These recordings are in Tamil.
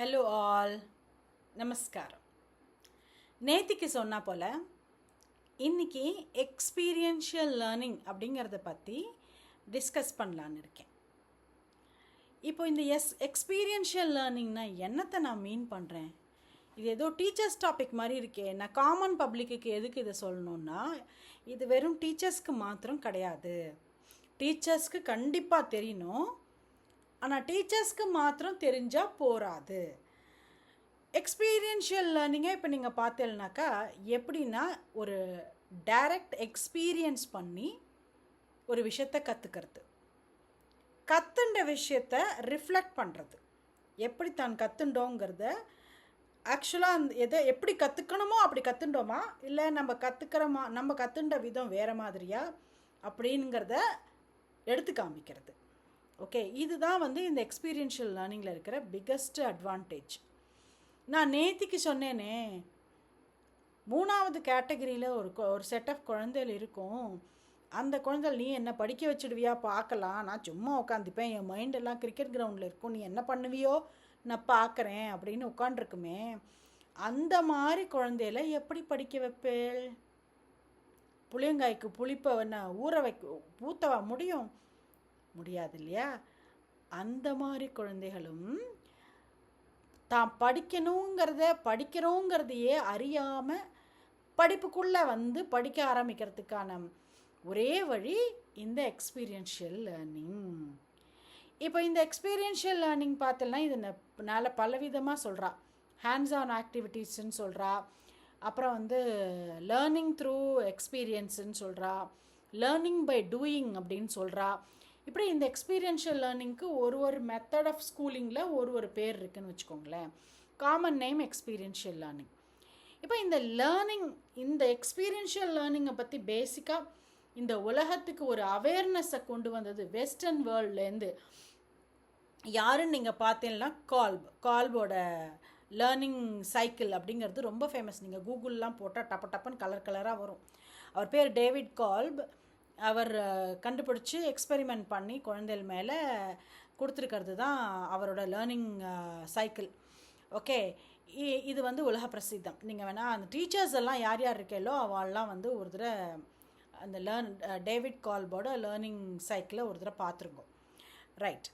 ஹலோ ஆல் நமஸ்காரம் நேத்திக்கு சொன்னால் போல் இன்றைக்கி எக்ஸ்பீரியன்ஷியல் லேர்னிங் அப்படிங்கிறத பற்றி டிஸ்கஸ் பண்ணலான்னு இருக்கேன். இப்போ இந்த எஸ் எக்ஸ்பீரியன்ஷியல் லேர்னிங்னா என்னத்தை நான் மீன் பண்ணுறேன் இது ஏதோ டீச்சர்ஸ் டாபிக் மாதிரி இருக்கே. நான் காமன் பப்ளிக்குக்கு எதுக்கு இதை சொல்லணுன்னா இது வெறும் டீச்சர்ஸ்க்கு மாத்திரம் கிடையாது. டீச்சர்ஸ்க்கு கண்டிப்பாக தெரியணும். ஆனால் டீச்சர்ஸ்க்கு மாத்திரம் தெரிஞ்சால் போராது எக்ஸ்பீரியன்ஷியல் லேர்னிங்கை இப்போ நீங்கள் பார்த்தேன்னாக்கா எப்படின்னா ஒரு டைரக்ட் எக்ஸ்பீரியன்ஸ் பண்ணி ஒரு விஷயத்தை கற்றுக்கிறது கற்றுண்ட விஷயத்த ரிஃப்ளெக்ட் பண்ணுறது எப்படி தான் கற்றுண்டோங்கிறத ஆக்சுவலாக அந்த எதை எப்படி கற்றுக்கணுமோ அப்படி கற்றுண்டோமா இல்லை நம்ம கற்றுக்கிறோமா நம்ம கற்றுண்ட விதம் வேறு மாதிரியா? அப்படிங்கிறத எடுத்து காமிக்கிறது. ஓகே இதுதான் வந்து இந்த எக்ஸ்பீரியன்ஷியல் லேர்னிங்கில் இருக்கிற பிக்கஸ்ட் அட்வான்டேஜ் நான் நேத்திக்கு சொன்னேனே மூணாவது கேட்டகரியில் ஒரு ஒரு செட் ஆஃப் குழந்தைகள் இருக்கும். அந்த குழந்தைகள் நீ என்ன படிக்க வச்சிடுவியா? பார்க்கலாம். நான் சும்மா உட்காந்துப்பேன் என் மைண்டெல்லாம் கிரிக்கெட் கிரவுண்டில் இருக்கும். நீ என்ன பண்ணுவியோ? நான் பார்க்குறேன். அப்படின்னு உட்காண்டிருக்குமே அந்த மாதிரி குழந்தையில எப்படி படிக்க வைப்பேள்? புளியங்காய்க்கு புளிப்பை என்ன ஊற வைக்க ஊற்றவா முடியும்? முடியாது இல்லையா அந்த மாதிரி குழந்தைகளும் தான் படிக்கணுங்கிறத படிக்கிறோங்கிறதையே அறியாமல் படிப்புக்குள்ளே வந்து படிக்க ஆரம்பிக்கிறதுக்கான ஒரே வழி இந்த எக்ஸ்பீரியன்ஷியல் லேர்னிங் இப்போ இந்த எக்ஸ்பீரியன்ஷியல் லேர்னிங் பார்த்தோம்னா இது நல்ல பலவிதமாக சொல்கிறா ஹேண்ட்ஸ் ஆன் ஆக்டிவிட்டீஸ்ன்னு சொல்கிறா அப்புறம் வந்து லேர்னிங் த்ரூ எக்ஸ்பீரியன்ஸுன்னு சொல்கிறா லேர்னிங் பை டூயிங் அப்படின்னு சொல்கிறா இப்படி இந்த எக்ஸ்பீரியன்ஷியல் லேர்னிங்க்கு ஒரு ஒரு மெத்தட் ஆஃப் ஸ்கூலிங்கில் ஒரு ஒரு பேர் இருக்குன்னு வச்சுக்கோங்களேன். காமன் நேம் எக்ஸ்பீரியன்ஷியல் லேர்னிங் இப்போ இந்த லேர்னிங் இந்த எக்ஸ்பீரியன்ஷியல் லேர்னிங்கை பற்றி பேசிக்காக இந்த உலகத்துக்கு ஒரு அவேர்னஸை கொண்டு வந்தது வெஸ்டர்ன் வேர்ல்ட்லேருந்து யாருன்னு நீங்கள் பார்த்தீங்கன்னா கால்ப் கால்போட லேர்னிங் சைக்கிள் அப்படிங்கிறது ரொம்ப ஃபேமஸ் நீங்கள் கூகுள்லாம் போட்டால் டப்ப டப்புன்னு கலர் கலராக வரும். அவர் பேர் டேவிட் கால்ப் அவர் கண்டுபிடிச்சி எக்ஸ்பெரிமெண்ட் பண்ணி குழந்தைகள் மேலே கொடுத்துருக்கிறது தான் அவரோட லேர்னிங் சைக்கிள் ஓகே இது வந்து உலக பிரசித்தம். நீங்கள் வேணால் அந்த டீச்சர்ஸ் எல்லாம் யார் யார் இருக்கையிலோ அவள்லாம் வந்து ஒரு தடவை அந்த லேர்ன் டேவிட் கால்போட லேர்னிங் சைக்கிளை ஒரு தடவை பார்த்துருக்கோம். ரைட்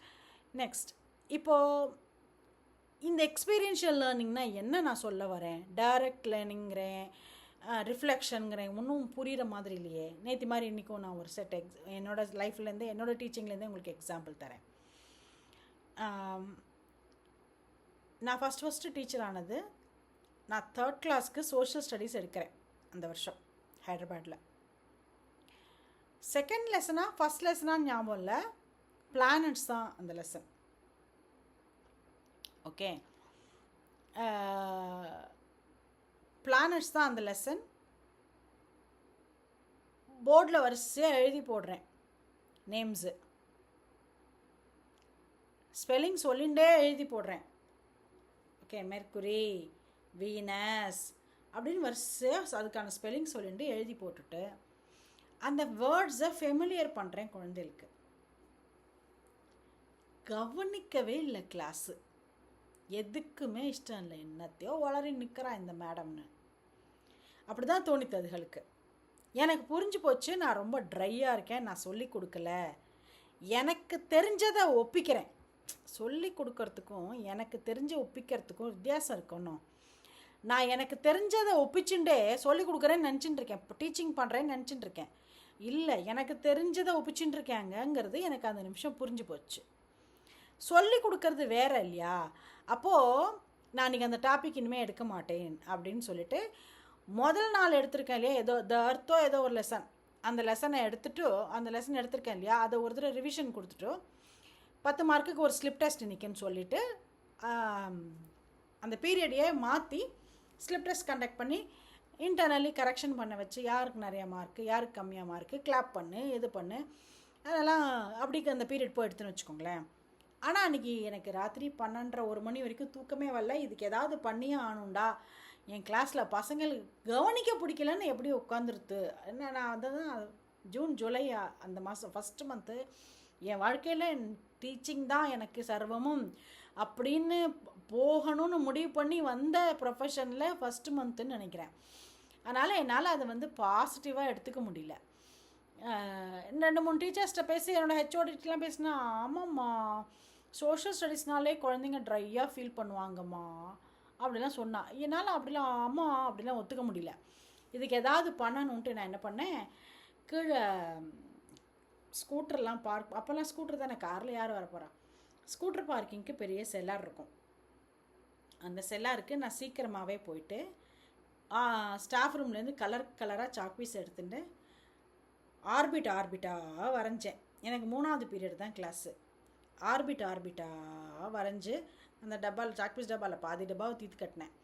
நெக்ஸ்ட் இப்போது இந்த எக்ஸ்பீரியன்ஷியல் லேர்னிங்னால் என்ன நான் சொல்ல வரேன்? டைரக்ட் லேர்னிங்கிறேன் ரிஃப்ளெக்ஷனுங்கிற ஒன்றும் புரிகிற மாதிரி இல்லையே. நேற்று மாதிரி இன்றைக்கும் நான் ஒரு செட் எக்ஸ் என்னோட லைஃப்லேருந்து என்னோட டீச்சிங்லேருந்து உங்களுக்கு எக்ஸாம்பிள் தரேன். நான் ஃபஸ்ட் ஃபஸ்ட்டு டீச்சர் ஆனது நான் தேர்ட் கிளாஸ்க்கு சோஷியல் ஸ்டடீஸ் எடுக்கிறேன் அந்த வருஷம் ஹைதராபாத்தில் செகண்ட் லெசனாக ஃபஸ்ட் லெசனாக ஞாபகம் இல்லை பிளானட்ஸ் தான் அந்த லெசன் ஓகே பிளானட்ஸ் தான் அந்த லெசன் போர்டில் வரிசையாக எழுதி போடுறேன். நேம்ஸு ஸ்பெல்லிங் சொல்லிண்டே எழுதி போடுறேன். ஓகே மெர்குரி வீனஸ் அப்படின்னு வரிசையாக அதுக்கான ஸ்பெல்லிங் சொல்லிட்டு எழுதி போட்டுட்டு அந்த வேர்ட்ஸை ஃபெமிலியர் பண்ணுறேன் குழந்தைகளுக்கு. கவனிக்கவே இல்லை கிளாஸு எதுக்குமே இஷ்டம் இல்லை. என்னத்தையோ வளரி நிற்கிறான் இந்த மேடம்னு அப்படி தான் தோணித்து அதுகளுக்கு. எனக்கு புரிஞ்சு போச்சு நான் ரொம்ப ட்ரையாக இருக்கேன் நான் சொல்லி கொடுக்கல. எனக்கு தெரிஞ்சதை ஒப்பிக்கிறேன். சொல்லி கொடுக்கறதுக்கும் எனக்கு தெரிஞ்ச ஒப்பிக்கிறதுக்கும் வித்தியாசம் இருக்கணும் நான் எனக்கு தெரிஞ்சதை ஒப்பிச்சுட்டே சொல்லி கொடுக்குறேன்னு நினச்சிட்டு இருக்கேன். இப்போ டீச்சிங் பண்ணுறேன்னு நினச்சிட்டு இருக்கேன். இல்லை எனக்கு தெரிஞ்சதை ஒப்பிச்சின்னுருக்கேங்கங்கிறது எனக்கு அந்த நிமிஷம் புரிஞ்சு போச்சு. சொல்லி கொடுக்கறது வேற இல்லையா? அப்போது நான் இன்றைக்கி அந்த டாபிக் இனிமேல் எடுக்க மாட்டேன் அப்படின்னு சொல்லிட்டு முதல் நாள் எடுத்திருக்கேன் இல்லையா? ஏதோ த அர்த்தோ ஏதோ ஒரு லெசன் அந்த லெசனை எடுத்துட்டு அந்த லெசன் எடுத்திருக்கேன் இல்லையா? அதை ஒரு தடவை ரிவிஷன் கொடுத்துட்டு பத்து மார்க்குக்கு ஒரு ஸ்லிப் டெஸ்ட் நிற்குன்னு சொல்லிவிட்டு அந்த பீரியடையே மாற்றி ஸ்லிப் டெஸ்ட் கண்டக்ட் பண்ணி இன்டர்னலி கரெக்ஷன் பண்ண வச்சு யாருக்கு நிறைய மார்க்கு யாருக்கு கம்மியாக மார்க்கு கிளாப் பண்ணு இது பண்ணு அதெல்லாம் அப்படிக்கு அந்த பீரியட் போய் எடுத்துன்னு வச்சுக்கோங்களேன். ஆனால் அன்றைக்கி எனக்கு ராத்திரி பன்னெண்டரை ஒரு மணி வரைக்கும் தூக்கமே வரல. இதுக்கு ஏதாவது பண்ணியே ஆணுண்டா என் கிளாஸில் பசங்களுக்கு கவனிக்க பிடிக்கலன்னு எப்படி உட்காந்துருது என்ன நான் அதை தான் ஜூன் ஜூலை அந்த மாதம் ஃபஸ்ட்டு மந்த்து என் வாழ்க்கையில் டீச்சிங் தான் எனக்கு சர்வமும். அப்படின்னு போகணும்னு முடிவு பண்ணி வந்த ப்ரொஃபஷனில் ஃபஸ்ட்டு மந்த்துன்னு நினைக்கிறேன். அதனால் என்னால் அதை வந்து பாசிட்டிவாக எடுத்துக்க முடியல. ரெண்டு மூணு டீச்சர்ஸ்கிட்ட பேசி என்னோடய ஹெச்ஓடிட்டெலாம் பேசினா ஆமாம்மா சோஷியல் ஸ்டடீஸ்னாலே குழந்தைங்க ட்ரையாக ஃபீல் பண்ணுவாங்கம்மா. அப்படிலாம் சொன்னான் என்னால் அப்படிலாம் ஆமா அப்படிலாம் ஒத்துக்க முடியல. இதுக்கு ஏதாவது பண்ணணுன்ட்டு நான் என்ன பண்ணேன்? கீழே ஸ்கூட்டர்லாம் பார்க் அப்போல்லாம் ஸ்கூட்டர் தானே காரில் யார் வர போகிறா ஸ்கூட்டர் பார்க்கிங்க்கு பெரிய செல்லார் இருக்கும். அந்த செல்லாருக்கு நான் சீக்கிரமாகவே போயிட்டு ஸ்டாஃப் ரூம்லேருந்து கலர் கலராக சாக்பீஸ் எடுத்துட்டு ஆர்பிட் ஆர்பிட்டாக வரைஞ்சேன். எனக்கு மூணாவது பீரியட் தான் கிளாஸு ஆர்பிட் ஆர்பிட்டாக வரைஞ்சி அந்த டப்பாவில் சாக்பீஸ் டப்பாவில் பாதி டப்பாவை தீத்து கட்டினேன்.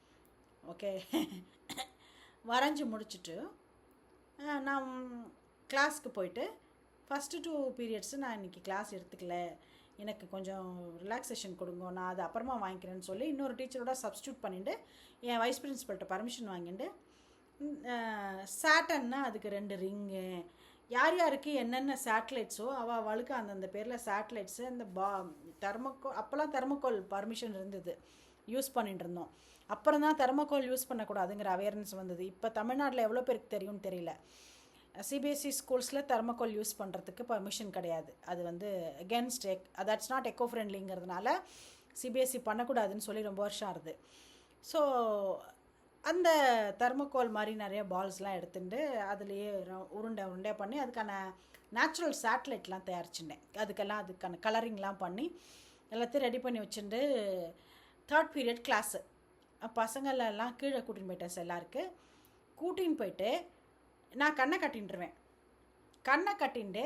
ஓகே. வரைஞ்சி முடிச்சுட்டு நான் கிளாஸ்க்கு போயிட்டு ஃபஸ்ட்டு டூ பீரியட்ஸு நான் இன்றைக்கி கிளாஸ் எடுத்துக்கல. எனக்கு கொஞ்சம் ரிலாக்ஸேஷன் கொடுங்க நான் அது அப்புறமா வாங்கிக்கிறேன்னு சொல்லி இன்னொரு டீச்சரோட சப்ஸ்டியூட் பண்ணிவிட்டு என் வைஸ் பிரின்ஸிபல்கிட்ட பர்மிஷன் வாங்கிட்டு சாட்டன்னா அதுக்கு ரெண்டு ரிங்கு யார் யாருக்கு என்னென்ன சேட்டலைட்ஸோ அவள் அவளுக்கு அந்தந்த பேரில் சேட்டலைட்ஸு அந்த பா தெர்மக்கோ அப்போல்லாம் தெர்மக்கோல் பர்மிஷன் இருந்தது. யூஸ் பண்ணிட்டு இருந்தோம். அப்புறம் தான் தெர்மக்கோல் யூஸ் பண்ணக்கூடாதுங்கிற அவேர்னஸ் வந்தது. இப்போ தமிழ்நாட்டில் எவ்வளோ பேருக்கு தெரியும்னு தெரியல. சிபிஎஸ்சி ஸ்கூல்ஸில் தெர்மக்கோல் யூஸ் பண்ணுறதுக்கு பர்மிஷன் கிடையாது. அது வந்து against eco that's not eco ஃப்ரெண்ட்லிங்கிறதுனால CBSE பண்ணக்கூடாதுன்னு சொல்லி ரொம்ப வருஷம் ஆகுது ஸோ அந்த தெர்மோகோல் மாதிரி நிறைய பால்ஸ்லாம் எடுத்துட்டு அதுலேயே உருண்டை உருண்டை பண்ணி அதுக்கான நேச்சுரல் சேட்டலைட்லாம் தயாரிச்சுட்டேன். அதுக்கெல்லாம் அதுக்கான கலரிங்லாம் பண்ணி எல்லாத்தையும் ரெடி பண்ணி வச்சுட்டு தேர்ட் பீரியட் கிளாஸு பசங்களெல்லாம் கீழே கூட்டின்னு போயிட்டேன் எல்லாருக்கு கூட்டின்னு போயிட்டு நான் கண்ணை கட்டின்ட்டுருவேன் கண்ணை கட்டின்ட்டு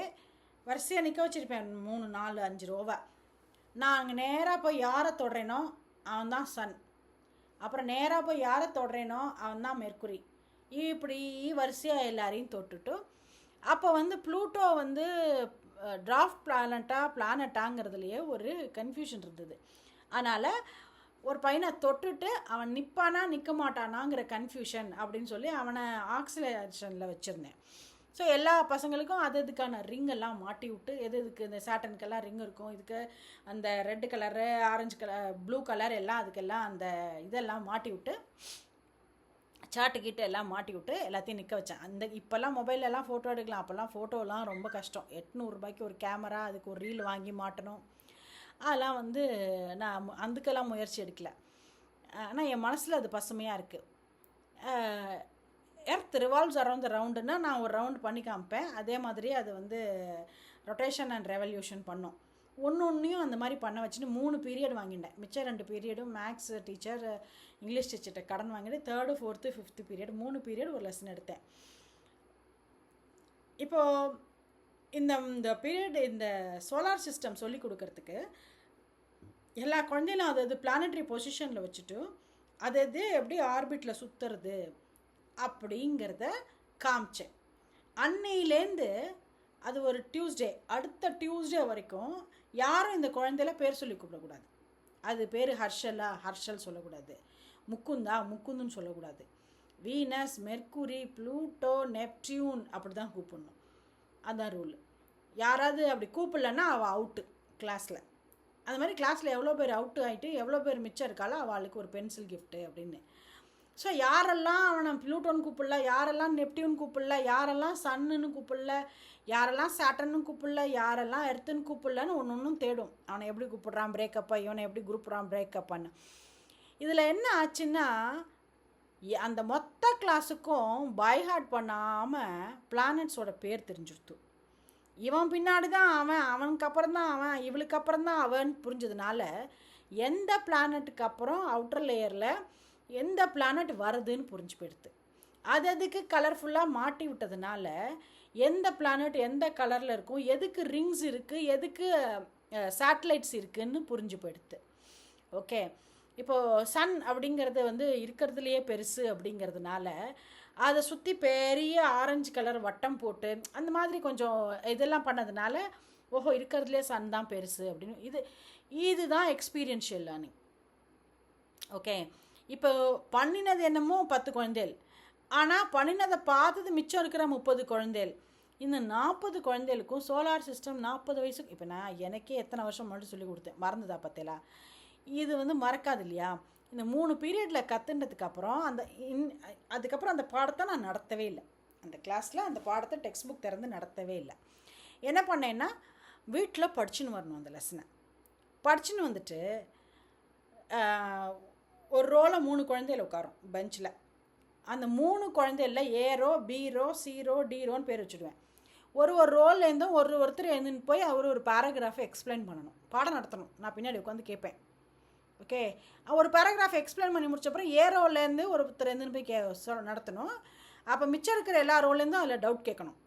வரிசையாக நிற்க வச்சுருப்பேன். மூணு நாலு அஞ்சு ரூபா நான் அங்கே நேராக போய் யாரை தொடுறேனோ அவன் தான் சன். அப்புறம் நேராக போய் யாரை தொடுறேனோ அவன் தான் மெர்க்குரி இப்படி வரிசையாக எல்லாரையும் தொட்டுட்டு அப்போ வந்து ப்ளூட்டோ வந்து டிராஃப்ட் பிளானட்டா பிளானட்டாங்கிறதுலையே ஒரு கன்ஃபியூஷன் இருந்தது. அதனால் ஒரு பையனை தொட்டுட்டு அவன் நிற்பானா நிற்க மாட்டானாங்கிற கன்ஃபியூஷன் அப்படின்னு சொல்லி அவனை ஆக்சிலேஷனில் வச்சுருந்தேன். ஸோ எல்லா பசங்களுக்கும் அது அதுக்கான ரிங் எல்லாம் மாட்டி விட்டு எது இதுக்கு இந்த சாட்டனுக்கெல்லாம் ரிங் இருக்கும் இதுக்கு அந்த red colour orange colour blue colour எல்லாம் அதுக்கெல்லாம் அந்த இதெல்லாம் மாட்டி விட்டு சாட்டு கிட்ட எல்லாம் மாட்டி விட்டு எல்லாத்தையும் நிற்க வச்சேன். அந்த இப்போல்லாம் மொபைலெல்லாம் ஃபோட்டோ எடுக்கலாம். அப்போல்லாம் ஃபோட்டோலாம் ரொம்ப கஷ்டம். எட்நூறுபாய்க்கு ஒரு கேமரா அதுக்கு ஒரு ரீல் வாங்கி மாட்டணும். அதெல்லாம் வந்து நான் அதுக்கெல்லாம் முயற்சி எடுக்கல. ஆனால் என் மனசில் அது பசுமையாக இருக்குது எர்த் ரிவால்வ்ஸ் அரவுண்ட் த ரவுண்டுன்னா நான் ஒரு ரவுண்டு பண்ணி காமிப்பேன். அதே மாதிரி அது வந்து ரொட்டேஷன் அண்ட் ரெவல்யூஷன் பண்ணும். ஒன்று ஒன்றையும் அந்த மாதிரி பண்ண வச்சுட்டு மூணு பீரியட் வாங்கிட்டேன். மிச்சம் ரெண்டு பீரியடும் மேக்ஸ் டீச்சர் இங்கிலீஷ் டீச்சர்கிட்ட கடன் வாங்கிட்டு தேர்டு ஃபோர்த்து ஃபிஃப்த்து பீரியட் மூணு பீரியட் ஒரு லெசன் எடுத்தேன். இப்போது இந்த இந்த பீரியட் இந்த சோலார் சிஸ்டம் சொல்லி கொடுக்கறதுக்கு எல்லா குழந்தைகளும் அது அது பொசிஷனில் வச்சுட்டு அது அது எப்படி ஆர்பிட்டில் சுற்றுறது அப்படிங்கிறத காமிச்சேன். அன்னையிலேருந்து அது ஒரு டியூஸ்டே அடுத்த டியூஸ்டே வரைக்கும் யாரும் இந்த குழந்தையில பேர் சொல்லி கூப்பிடக்கூடாது. அது பேர் ஹர்ஷலா ஹர்ஷல் சொல்லக்கூடாது. முக்குந்தா முக்குந்துன்னு சொல்லக்கூடாது. வீனஸ் மெர்க்குரி ப்ளூட்டோ நெப்டியூன் அப்படி தான் கூப்பிடணும். அதுதான் ரூல் யாராவது அப்படி கூப்பிடலன்னா அவள் அவுட்டு கிளாஸில் அந்த மாதிரி கிளாஸில் எவ்வளோ பேர் அவுட்டு ஆகிட்டு எவ்வளோ பேர் மிச்சம் இருக்காளோ அவளுக்கு ஒரு பென்சில் கிஃப்ட்டு அப்படின்னு. ஸோ யாரெல்லாம் அவனை ப்ளூட்டோன்னு கூப்பிடல யாரெல்லாம் நெப்டியூன் கூப்பிடல யாரெல்லாம் சன்னுன்னு கூப்பிடல யாரெல்லாம் சாட்டன்னு கூப்பிடல யாரெல்லாம் எர்த்துன்னு கூப்பிடலன்னு ஒன்று ஒன்றும் தேடும். அவனை எப்படி கூப்பிடுறான் பிரேக்கப்பா இவனை எப்படி குரூப்புறான் பிரேக்கப்பான்னு இதில் என்ன ஆச்சுன்னா அந்த மொத்த கிளாஸுக்கும் பைஹார்ட் பண்ணாமல் பிளானட்ஸோட பேர் தெரிஞ்சிருத்து. இவன் பின்னாடி தான் அவன் அவனுக்கு அப்புறம் தான் அவன் இவளுக்கு அப்புறம் தான் அவன் புரிஞ்சதுனால எந்த பிளானட்டுக்கு அப்புறம் அவுட்டர் லேயரில் எந்த பிளானட் வருதுன்னு புரிஞ்சு போயிடுது அது அதுக்கு கலர்ஃபுல்லாக மாட்டி விட்டதுனால எந்த பிளானட் எந்த கலரில் இருக்கும் எதுக்கு ரிங்ஸ் இருக்குது எதுக்கு சேட்டலைட்ஸ் இருக்குன்னு புரிஞ்சு போயிடுது ஓகே இப்போது சன் அப்படிங்கிறது வந்து இருக்கிறதுலையே பெருசு அப்படிங்கிறதுனால அதை சுற்றி பெரிய ஆரஞ்சு கலர் வட்டம் போட்டு அந்த மாதிரி கொஞ்சம் இதெல்லாம் பண்ணதுனால ஓஹோ இருக்கிறதுலே சன் தான் பெருசு அப்படின்னு. இது இதுதான் எக்ஸ்பீரியன்ஷியல் லேர்னிங் ஓகே இப்போ பண்ணினது என்னமோ பத்து குழந்தைகள். ஆனால் பண்ணினதை பார்த்தது மிச்சம் இருக்கிற முப்பது குழந்தைகள். இந்த நாற்பது குழந்தைகளுக்கும் சோலார் சிஸ்டம் நாற்பது வயசுக்கு இப்போ நான் எனக்கே எத்தனை வருஷம் முன்னாடி சொல்லி கொடுத்தேன். மறந்துதா பத்தேலா? இது வந்து மறக்காது இல்லையா? இந்த மூணு பீரியடில் கற்றுன்றதுக்கப்புறம் அந்த இன் அதுக்கப்புறம் அந்த பாடத்தை நான் நடத்தவே இல்லை. அந்த கிளாஸில் அந்த பாடத்தை டெக்ஸ்ட் புக் திறந்து நடத்தவே இல்லை. என்ன பண்ணேன்னா வீட்டில் படிச்சுன்னு வரணும் அந்த லெசனை படிச்சுன்னு வந்துட்டு ஒரு ரோவில் மூணு குழந்தைகள் உட்காரும் பெஞ்சில் அந்த மூணு குழந்தையில ஏரோ பீரோ சீரோ டீரோன்னு பேர் வச்சுடுவேன். ஒரு ஒரு ரோல்லேருந்தும் ஒரு ஒருத்தர் எழுந்துன்னு போய் அவர் ஒரு பேராகிராஃபை எக்ஸ்பிளைன் பண்ணணும். பாடம் நடத்தணும். நான் பின்னாடி உட்காந்து கேட்பேன். ஓகே ஒரு பேராகிராஃப் எக்ஸ்பிளைன் பண்ணி முடிச்சப்பறம் ஏ ரோல்லேருந்து ஒருத்தர் எழுந்துன்னு போய் கே நடத்தணும். அப்போ மிச்சம் இருக்கிற எல்லா ரோல்லேருந்தும் அதில் டவுட் கேட்கணும்.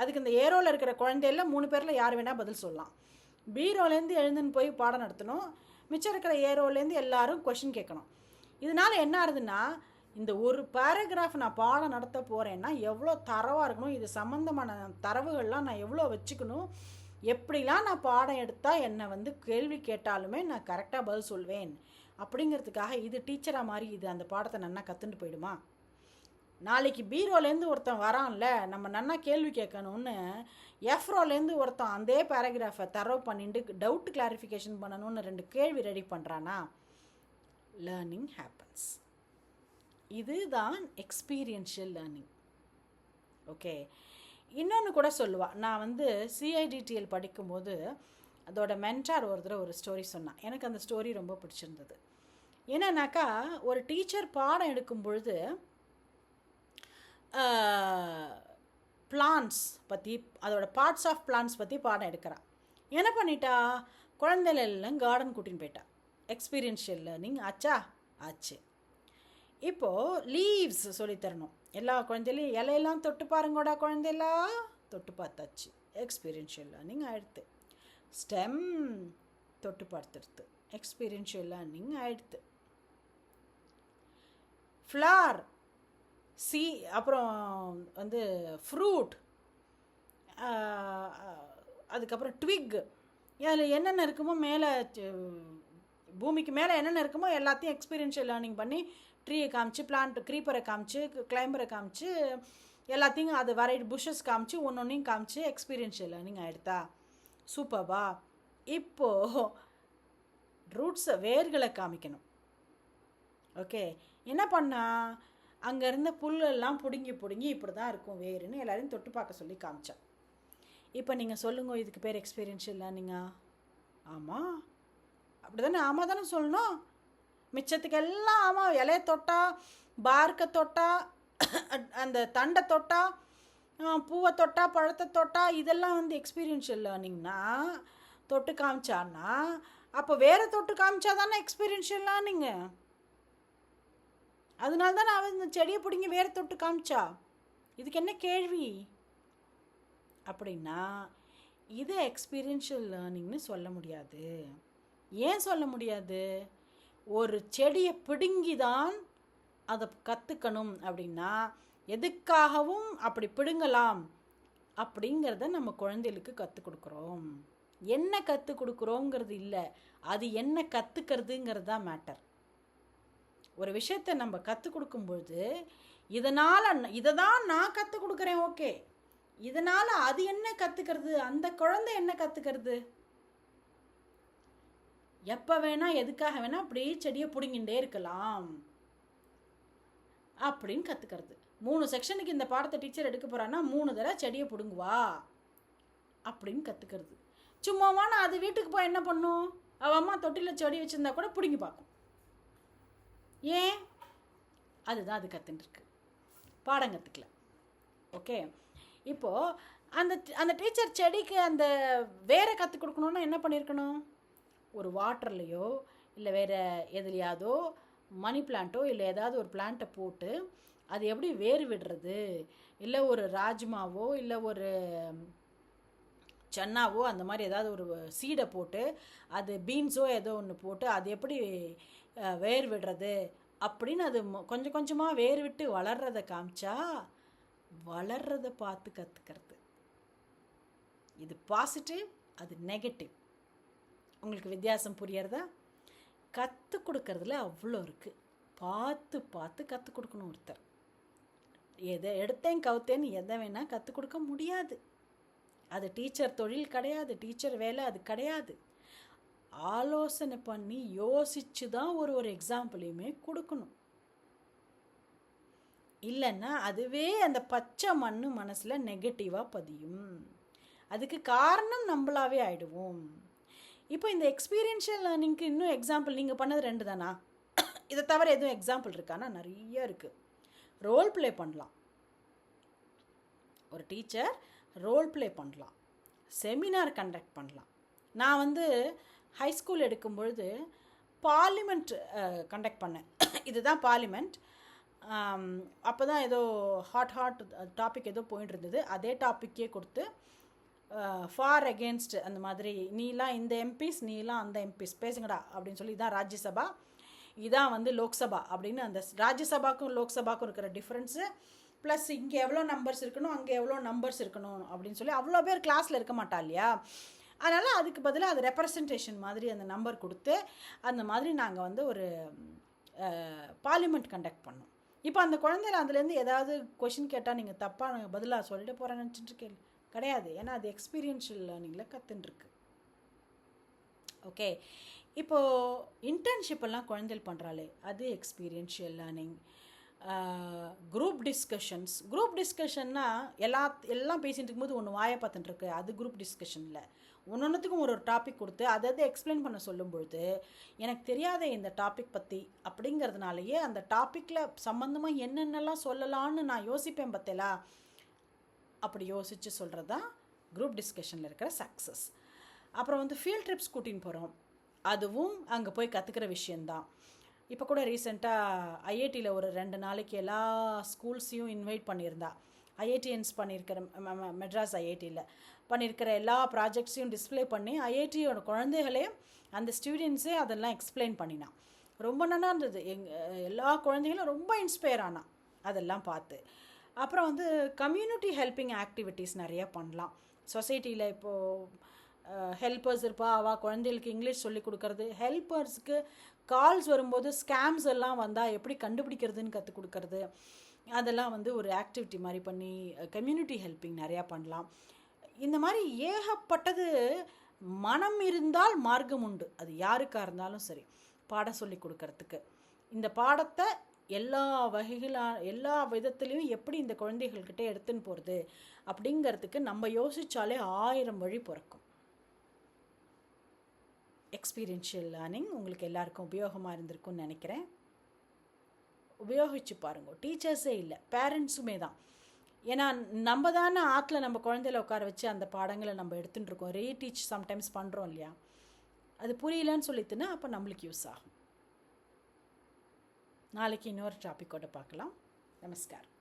அதுக்கு இந்த ஏரோவில் இருக்கிற குழந்தையில மூணு பேரில் யார் வேணால் பதில் சொல்லலாம். பீரோலேருந்து எழுந்துன்னு போய் பாடம் நடத்தணும். மிச்சம் இருக்கிற ஏரோலேருந்து எல்லாரும் கொஷின் கேட்கணும். இதனால் என்ன ஆகுதுன்னா இந்த ஒரு பேராகிராஃப் நான் பாடம் நடத்த போகிறேன்னா எவ்வளோ தரவாக இருக்கணும் இது சம்மந்தமான தரவுகள்லாம் நான் எவ்வளோ வச்சுக்கணும் எப்படிலாம் நான் பாடம் எடுத்தால் என்னை வந்து கேள்வி கேட்டாலுமே நான் கரெக்டாக பதில் சொல்வேன் அப்படிங்கிறதுக்காக இது டீச்சராக மாதிரி இது அந்த பாடத்தை நன்னா கற்றுட்டு போயிடுமா? நாளைக்கு பீரோலேருந்து ஒருத்தன் வரான்ல நம்ம நன்னா கேள்வி கேட்கணும்னு எஃப்ரோலேருந்து ஒருத்தன் அதே பேராகிராஃபை தரவு பண்ணிட்டு டவுட் கிளாரிஃபிகேஷன் பண்ணணும்னு ரெண்டு கேள்வி ரெடி பண்ணுறானா லேர்னிங் ஹேப்பன்ஸ் இதுதான் எக்ஸ்பீரியன்ஷியல் லேர்னிங் ஓகே இன்னொன்று கூட சொல்லுவா. நான் வந்து சிஐடிடிஎல் படிக்கும்போது அதோட மென்டார் ஒருத்தர் ஒரு ஸ்டோரி சொன்னான். எனக்கு அந்த ஸ்டோரி ரொம்ப பிடிச்சிருந்தது. என்னன்னாக்கா ஒரு டீச்சர் பாடம் எடுக்கும் பொழுது பிளான்ஸ் பற்றி அதோட பார்ட்ஸ் ஆஃப் பிளான்ஸ் பற்றி பாடம் எடுக்கிறான். என்ன பண்ணிட்டா? குழந்தைல எல்லாம் கார்டன் கூட்டின்னு போயிட்டா. எக்ஸ்பீரியன்ஷியல் லேர்னிங் ஆச்சா. ஆச்சு இப்போது லீவ்ஸ் சொல்லித்தரணும் எல்லா குழந்தையிலையும் இலையெல்லாம் தொட்டு பாருங்கோடா குழந்தையெல்லாம் தொட்டு பார்த்தாச்சு. எக்ஸ்பீரியன்ஷியல் லேர்னிங் ஆயிடுத்து. ஸ்டெம் தொட்டு பார்த்துடுது எக்ஸ்பீரியன்ஷியல் லேர்னிங் ஆயிடுத்து. ஃப்ளார் சி அப்புறம் வந்து ஃப்ரூட் அதுக்கப்புறம் ட்விக். அதில் என்னென்ன இருக்குமோ மேலே பூமிக்கு மேலே என்னென்ன இருக்குமோ எல்லாத்தையும் எக்ஸ்பீரியன்ஷியல் லேர்னிங் பண்ணி ட்ரீயை காமிச்சு பிளான்ட் க்ரீப்பரை காமிச்சு கிளைம்பரை காமிச்சு எல்லாத்தையும் அது வரை புஷஸ் காமிச்சு ஒன்று ஒன்றையும் காமிச்சு எக்ஸ்பீரியன்ஷியல் லேர்னிங் ஆகிடுதா சூப்பர்வா இப்போது ரூட்ஸை வேர்களை காமிக்கணும். ஓகே. என்ன பண்ணா அங்கே இருந்த புல்லெல்லாம் பிடுங்கி பிடுங்கி இப்படி தான் இருக்கும் வேறுன்னு எல்லாரையும் தொட்டு பார்க்க சொல்லி காமிச்சான். இப்போ நீங்கள் சொல்லுங்கள் இதுக்கு பேர் எக்ஸ்பீரியன்ஷியல் லேர்னிங்கா ஆமாம் அப்படி தானே ஆமாம் தானே சொல்லணும். மிச்சத்துக்கு எல்லாம் ஆமாம் இலைய தொட்டா பார்க்கை தொட்டா அந்த தண்டை தொட்டா பூவை தொட்டா பழத்தை தொட்டா இதெல்லாம் வந்து எக்ஸ்பீரியன்ஷியல் லேர்னிங்னா தொட்டு காமிச்சான்னா அப்போ வேறு தொட்டு காமிச்சா தானே எக்ஸ்பீரியன்ஷியல் லேர்னிங்கு அதனால தான் நான் இந்த செடியை பிடிங்கி வேற தொட்டு காமிச்சா? இதுக்கு என்ன கேள்வி? அப்படின்னா இது எக்ஸ்பீரியன்ஷியல் லேர்னிங்னு சொல்ல முடியாது. ஏன் சொல்ல முடியாது? ஒரு செடியை பிடுங்கி தான் அதை கற்றுக்கணும் அப்படின்னா எதுக்காகவும் அப்படி பிடுங்கலாம் அப்படிங்கிறத நம்ம குழந்தைகளுக்கு கற்றுக் கொடுக்குறோம். என்ன கற்றுக் கொடுக்குறோங்கிறது இல்லை. அது என்ன கற்றுக்கிறதுங்கிறது தான் மேட்டர் ஒரு விஷயத்தை நம்ம கற்றுக் கொடுக்கும்பொழுது இதனால் இதை தான் நான் கற்றுக் கொடுக்குறேன் ஓகே. இதனால் அது என்ன கற்றுக்கிறது அந்த குழந்தை என்ன கற்றுக்கிறது எப்போ வேணால் எதுக்காக வேணால் அப்படியே செடியை பிடுங்கிட்டே இருக்கலாம் அப்படின்னு கற்றுக்கிறது மூணு செக்ஷனுக்கு இந்த பாடத்தை டீச்சர் எடுக்க போகிறான்னா மூணு தடவை செடியை பிடுங்குவா அப்படின்னு கற்றுக்கிறது சும்மாவா நான் அது வீட்டுக்கு போய் என்ன பண்ணும்? அவள் அம்மா தொட்டியில் செடி வச்சுருந்தா கூட பிடுங்கி பார்க்கும். ஏன்? அதுதான் அது கற்றுட்டுருக்கு பாடம் கற்றுக்கல ஓகே இப்போது அந்த அந்த டீச்சர் செடிக்கு அந்த வேரை கற்றுக் கொடுக்கணுன்னா என்ன பண்ணியிருக்கணும் ஒரு வாட்டர்லேயோ இல்லை வேறு எதுலையாவதோ மணி பிளான்ட்டோ இல்லை ஏதாவது ஒரு பிளான்ட்டை போட்டு அது எப்படி வேர் விடுறது? இல்லை ஒரு ராஜ்மாவோ இல்லை ஒரு சன்னாவோ அந்த மாதிரி ஏதாவது ஒரு சீடை போட்டு அது பீன்ஸோ ஏதோ ஒன்று போட்டு அது எப்படி வேர் விடுறது அப்படின்னு அது கொஞ்சம் கொஞ்சமாக வேர் விட்டு வளர்றதை காமிச்சா வளர்றதை பார்த்து கற்றுக்கிறது இது பாசிட்டிவ் அது நெகட்டிவ் உங்களுக்கு வித்தியாசம் புரியறதா? கற்றுக் கொடுக்கறதுல அவ்வளோ இருக்குது பார்த்து பார்த்து கற்றுக் கொடுக்கணும் ஒருத்தர். எதை எடுத்தேன் கவுத்தேன்னு எதை வேணால் கற்றுக் கொடுக்க முடியாது. அது டீச்சர் தொழில் கிடையாது டீச்சர் வேலை அது கிடையாது. ஆலோசனை பண்ணி யோசிச்சு தான் ஒரு ஒரு எக்ஸாம்பிளையுமே கொடுக்கணும். இல்லைன்னா அதுவே அந்த பச்சை மண் மனசில் நெகட்டிவாக பதியும். அதுக்கு காரணம் நம்மளாவே ஆயிடுவோம். இப்போ இந்த எக்ஸ்பீரியன்ஷியல் லேர்னிங்க்கு இன்னும் எக்ஸாம்பிள் நீங்கள் பண்ணது ரெண்டு தானா? இதை தவிர எதுவும் எக்ஸாம்பிள் இருக்கானா? நிறைய இருக்குது ரோல் ப்ளே பண்ணலாம். ஒரு டீச்சர் ரோல் ப்ளே பண்ணலாம். செமினார் கண்டக்ட் பண்ணலாம். நான் வந்து ஹை ஸ்கூல் எடுக்கும் பொழுது பார்லிமெண்ட் கண்டக்ட் பண்ணேன். இதுதான் பார்லிமெண்ட் அப்போ தான் ஏதோ ஹாட் ஹாட் டாபிக் ஏதோ போயிட்டு இருந்தது அதே டாப்பிக்கே கொடுத்து ஃபார் அகேன்ஸ்ட் அந்த மாதிரி நீலாம் இந்த எம்பிஸ் நீலாம் அந்த எம்பிஸ் பேசுங்கடா அப்படின்னு சொல்லி இதான் ராஜ்யசபா. இதான் வந்து லோக்சபா அப்படின்னு அந்த ராஜ்யசபாக்கும் லோக்சபாக்கும் இருக்கிற டிஃப்ரென்ஸு ப்ளஸ் இங்கே எவ்வளோ நம்பர்ஸ் இருக்கணும் அங்கே எவ்வளோ நம்பர்ஸ் இருக்கணும் அப்படின்னு சொல்லி அவ்வளோ பேர் கிளாஸில் இருக்க மாட்டா இல்லையா? அதனால் அதுக்கு பதிலாக அது ரெப்ரசன்டேஷன் மாதிரி அந்த நம்பர் கொடுத்து அந்த மாதிரி நாங்கள் வந்து ஒரு பார்லிமெண்ட் கண்டக்ட் பண்ணோம். இப்போ அந்த குழந்தைல அதுலேருந்து ஏதாவது கொஷின் கேட்டால் நீங்கள் தப்பாக பதிலாக சொல்லிட்டு போகிறேன்னு நினச்சிட்டுருக்கேன் கிடையாது. ஏன்னா அது எக்ஸ்பீரியன்ஷியல் லேர்னிங்கில் கற்றுன்ருக்கு ஓகே இப்போது இன்டர்ன்ஷிப் எல்லாம் குழந்தைகள் பண்ணுறாளே அது experiential learning group discussions group டிஸ்கஷன்னா எல்லா எல்லாம் பேசிகிட்டு இருக்கும்போது ஒன்று வாயை பார்த்துட்டுருக்கு அது குரூப் டிஸ்கஷனில் ஒன்று ஒன்றுத்துக்கும் ஒரு ஒரு டாபிக் கொடுத்து அதை அதை எக்ஸ்பிளைன் பண்ண சொல்லும் பொழுது எனக்கு தெரியாத இந்த டாபிக் பற்றி அப்படிங்கிறதுனாலயே அந்த டாப்பிக்கில் சம்மந்தமாக என்னென்னலாம் சொல்லலான்னு நான் யோசிப்பேன் பார்த்தேலா? அப்படி யோசித்து சொல்கிறது தான் குரூப் டிஸ்கஷனில் இருக்கிற சக்ஸஸ் அப்புறம் வந்து ஃபீல்ட் ட்ரிப்ஸ் கூட்டின்னு போகிறோம் அதுவும் அங்கே போய் கற்றுக்கிற விஷயந்தான் இப்போ கூட ரீசெண்டாக ஐஐடியில் ஒரு ரெண்டு நாளைக்கு எல்லா ஸ்கூல்ஸையும் இன்வைட் பண்ணியிருந்தா. ஐஐடிஎன்ஸ் பண்ணியிருக்கிற மெட்ராஸ் ஐஐடியில் பண்ணியிருக்கிற எல்லா ப்ராஜெக்ட்ஸையும் டிஸ்பிளே பண்ணி ஐஐடியோட குழந்தைகளே அந்த ஸ்டூடெண்ட்ஸே அதெல்லாம் எக்ஸ்பிளைன் பண்ணினான். ரொம்ப நல்லா இருந்தது. எங் எல்லா குழந்தைகளும் ரொம்ப இன்ஸ்பயர் ஆனான் அதெல்லாம் பார்த்து. அப்புறம் வந்து கம்யூனிட்டி ஹெல்ப்பிங் ஆக்டிவிட்டீஸ் நிறைய பண்ணலாம். சொசைட்டியில் இப்போது ஹெல்ப்பர்ஸ் இருப்பா அவள் குழந்தைகளுக்கு இங்கிலீஷ் சொல்லிக் கொடுக்கறது. ஹெல்ப்பர்ஸ்க்கு கால்ஸ் வரும்போது ஸ்கேம்ஸ் எல்லாம் வந்தால் எப்படி கண்டுபிடிக்கிறதுன்னு கற்றுக் கொடுக்கறது. அதெல்லாம் வந்து ஒரு ஆக்டிவிட்டி மாதிரி பண்ணி கம்யூனிட்டி ஹெல்ப்பிங் நிறையா பண்ணலாம். இந்த மாதிரி ஏகப்பட்டது மனம் இருந்தால் மார்க்கம் உண்டு. அது யாருக்காக இருந்தாலும் சரி. பாடம் சொல்லி கொடுக்கறதுக்கு. இந்த பாடத்தை எல்லா வகைகளா எல்லா விதத்துலேயும் எப்படி இந்த குழந்தைகள்கிட்ட எடுத்துன்னு போகிறது அப்படிங்கிறதுக்கு நம்ம யோசித்தாலே ஆயிரம் வழி பிறக்கும். எக்ஸ்பீரியன்ஷியல் லேர்னிங் உங்களுக்கு எல்லாருக்கும் உபயோகமாக இருந்திருக்கும்னு நினைக்கிறேன். உபயோகித்து பாருங்க. டீச்சர்ஸே இல்லை பேரண்ட்ஸுமே தான். ஏன்னா நம்ம தானே ஆற்றுல நம்ம குழந்தையில உட்கார வச்சு அந்த பாடங்களை நம்ம எடுத்துகிட்டு இருக்கோம். ரீடீச் சம்டைம்ஸ் பண்ணுறோம் இல்லையா? அது புரியலன்னு சொல்லிட்டுனா அப்போ நம்மளுக்கு யூஸ் ஆகும். நாளைக்கு இன்னொரு டாப்பிக்கோட பார்க்கலாம். நமஸ்காரம்.